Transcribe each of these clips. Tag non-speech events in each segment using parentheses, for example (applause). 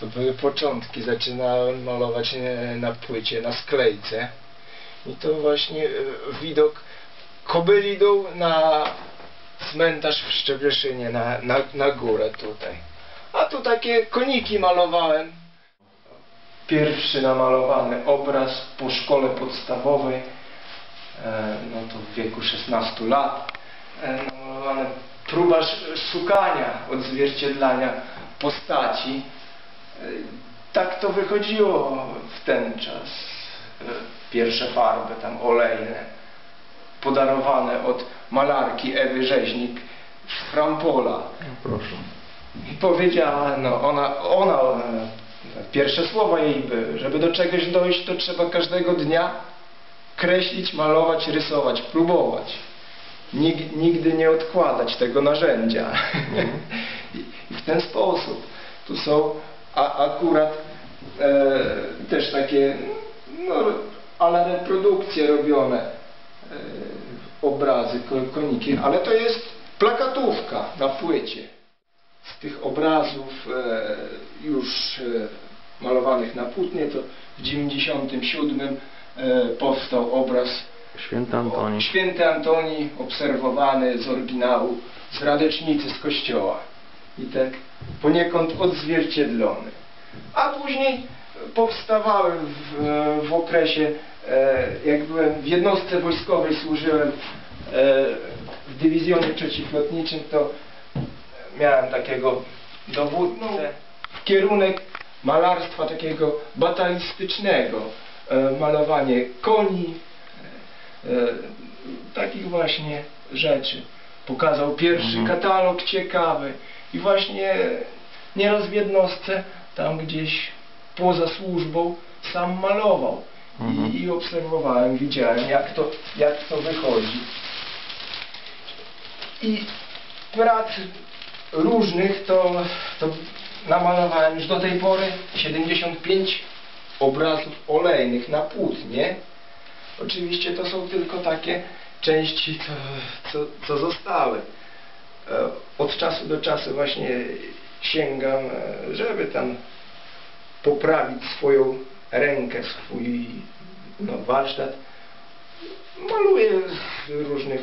To były początki, zaczynałem malować e, na płycie, na sklejce. I to właśnie e, widok Kobyli dół na cmentarz w Szczebrzeszynie, na, na, na górę tutaj. A tu takie koniki malowałem. Pierwszy namalowany obraz po szkole podstawowej, e, no to w wieku 16 lat, namalowany próba sz- szukania odzwierciedlania postaci. Tak to wychodziło w ten czas. Pierwsze farby tam olejne, podarowane od malarki Ewy Rzeźnik z Frampola. Proszę. I powiedziała, no ona, ona, e, pierwsze słowa jej były, żeby do czegoś dojść, to trzeba każdego dnia kreślić, malować, rysować, próbować. Nig, nigdy nie odkładać tego narzędzia. I, (laughs) I w ten sposób. Tu są a, akurat e, też takie, no, ale reprodukcje robione, e, obrazy, ko- koniki, ale to jest plakatówka na płycie z tych obrazów e, już e, malowanych na płótnie, to w 97 e, powstał obraz Święty Antoni. Święty Antoni obserwowany z oryginału, z Radecznicy, z kościoła. I tak poniekąd odzwierciedlony. A później powstawały w, w okresie, e, jak byłem w jednostce wojskowej, służyłem e, w dywizjonie przeciwlotniczym, to miałem takiego dowódcę w kierunek malarstwa takiego batalistycznego, e, malowanie koni, e, takich właśnie rzeczy. Pokazał pierwszy Mhm. katalog ciekawy i właśnie nieraz w jednostce, tam gdzieś poza służbą, sam malował. Mhm. I, I obserwowałem, widziałem jak to, jak to wychodzi. I prac różnych to, to namalowałem już do tej pory 75 obrazów olejnych na płótnie. Oczywiście to są tylko takie części, co, co, co zostały. E, Od czasu do czasu właśnie sięgam, e, żeby tam poprawić swoją rękę, swój no, warsztat. Maluję różnych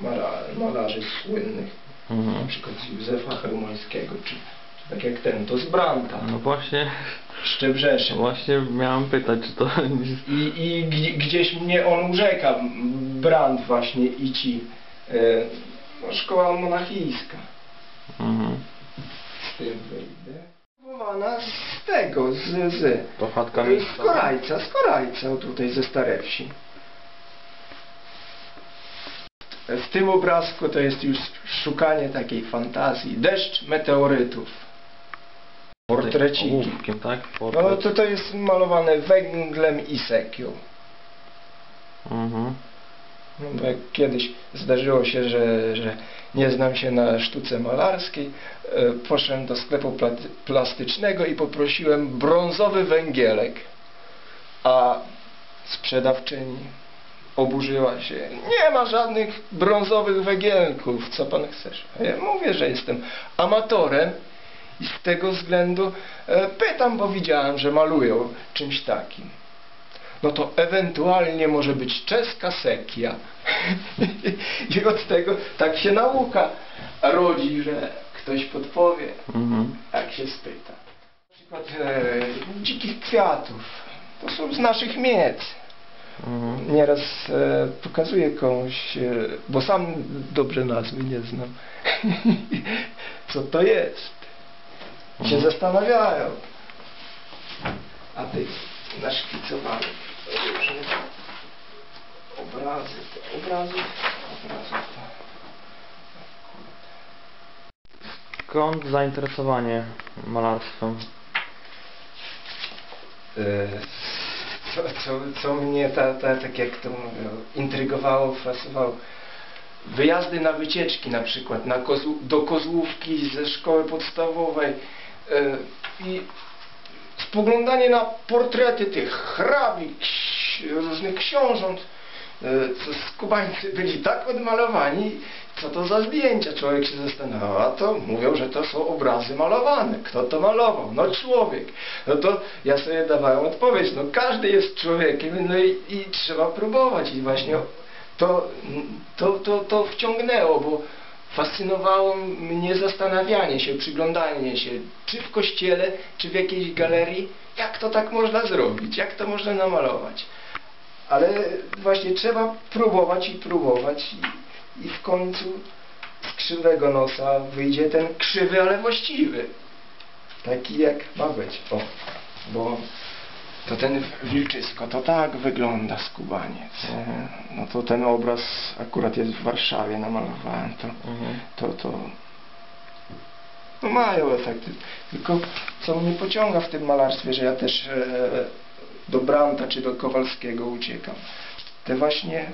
mala- malarzy słynnych, na Mhm. przykład z Józefa Chełmońskiego, czy, czy tak jak ten, to z Branta, No właśnie, Szczebrzeszyn. właśnie miałem pytać, czy to... I, i gdzie- gdzieś mnie on urzeka, Brand właśnie i ci, e, no, szkoła monachijska. Mhm. Z tym wyjdę. Powołana z tego, z, z, To chatka z. Korajca, z Korajca, tutaj ze Starej Wsi. W tym obrazku to jest już szukanie takiej fantazji. Deszcz meteorytów. Portreciki. Ołówkiem, tak? No Portret. to to jest malowane węglem i sekią. Mhm. No, jak kiedyś zdarzyło się, że, że nie znam się na sztuce malarskiej, e, poszedłem do sklepu plastycznego i poprosiłem brązowy węgielek. A sprzedawczyni oburzyła się. Nie ma żadnych brązowych węgielków, co pan chcesz? Ja mówię, że jestem amatorem i z tego względu e, pytam, bo widziałem, że malują czymś takim no to ewentualnie może być czeska sekia. (laughs) I od tego tak się nauka rodzi, że ktoś podpowie, Mhm. jak się spyta. Na przykład e, dzikich kwiatów. To są z naszych miec. Mhm. Nieraz e, pokazuję komuś, e, bo sam dobrze nazwy nie znam. (laughs) Co to jest? Się Mhm. zastanawiają. A ty naszkicowany różne obrazy, te obrazy, obrazy. to- Skąd zainteresowanie malarstwem? E, Co, co, co mnie ta, ta, tak jak to mówią, intrygowało, fascynowało. Wyjazdy na wycieczki na przykład na do Kozłówki ze szkoły podstawowej e, i spoglądanie na portrety tych hrabi, różnych książąt, e, co skubańcy byli tak odmalowani, co to za zdjęcia? Człowiek się zastanawia, a to mówią, że to są obrazy malowane. Kto to malował? No człowiek. No to ja sobie dawałem odpowiedź, no każdy jest człowiekiem, no i, i trzeba próbować. I właśnie to, to, to, to wciągnęło, bo fascynowało mnie zastanawianie się, przyglądanie się, czy w kościele, czy w jakiejś galerii, jak to tak można zrobić, jak to można namalować. Ale właśnie trzeba próbować i próbować i, i w końcu z krzywego nosa wyjdzie ten krzywy, ale właściwy. Taki jak ma być. O, bo to ten wilczysko, to tak wygląda skubaniec. E, No to ten obraz akurat jest w Warszawie namalowałem. To, Mhm. to, to no mają efekty. Tylko co mnie pociąga w tym malarstwie, że ja też e, do Branta czy do Kowalskiego uciekam. Te właśnie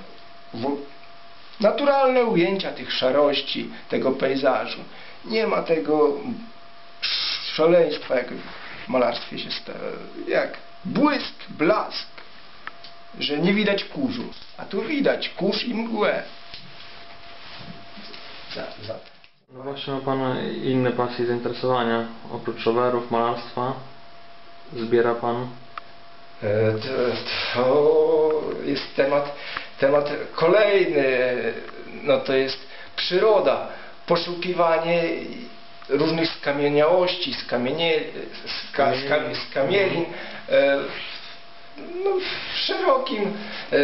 naturalne ujęcia tych szarości, tego pejzażu. Nie ma tego szaleństwa, jak w malarstwie się stało. Jak błysk, blask, że nie widać kurzu. A tu widać kurz i mgłę. Za, za. No właśnie ma Pan inne pasje i zainteresowania. Oprócz rowerów, malarstwa. Zbiera Pan. E, To, to jest temat, temat kolejny, no to jest przyroda, poszukiwanie różnych skamieniałości, skamienie, ska, ska, skamielin, e, no, w szerokim e,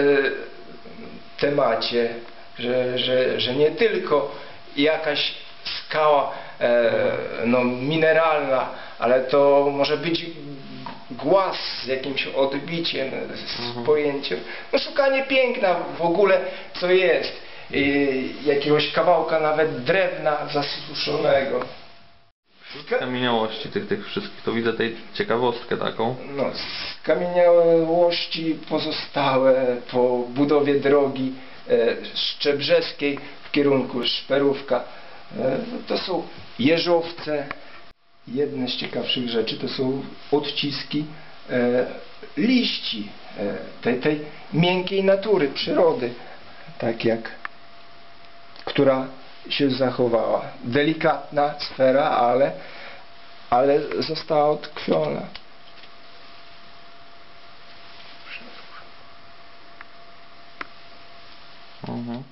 temacie, że, że, że nie tylko jakaś skała e, no, mineralna, ale to może być głaz z jakimś odbiciem, z Mhm. pojęciem. No, szukanie piękna w ogóle, co jest. I jakiegoś kawałka nawet drewna zasuszonego. Ska- Kamieniałości tych, tych wszystkich. To widzę tej ciekawostkę taką. no, skamieniałości pozostałe po budowie drogi e, szczebrzeskiej w kierunku Szperówka. E, to są jeżowce. Jedne z ciekawszych rzeczy to są odciski e, liści e, tej, tej miękkiej natury, przyrody, tak jak która się zachowała. Delikatna sfera, ale, ale została odkrwiona. Mhm.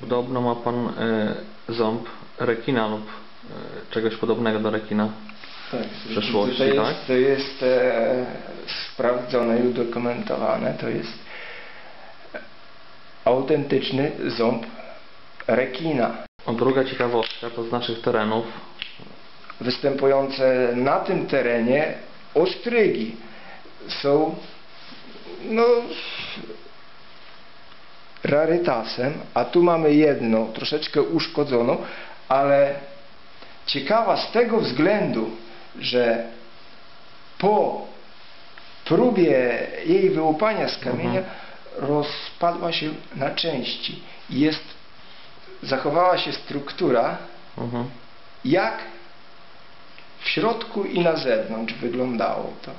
Podobno ma Pan e, ząb rekina lub e, czegoś podobnego do rekina. Tak, W przeszłości, to jest, tak? To jest e, sprawdzone i udokumentowane. To jest autentyczny ząb rekina. A druga ciekawostka to z naszych terenów. Występujące na tym terenie ostrygi są no, rarytasem, a tu mamy jedną, troszeczkę uszkodzoną, ale ciekawa z tego względu, że po próbie jej wyłupania z kamienia rozpadła się na części i jest, zachowała się struktura Mhm. jak w środku i na zewnątrz wyglądało to.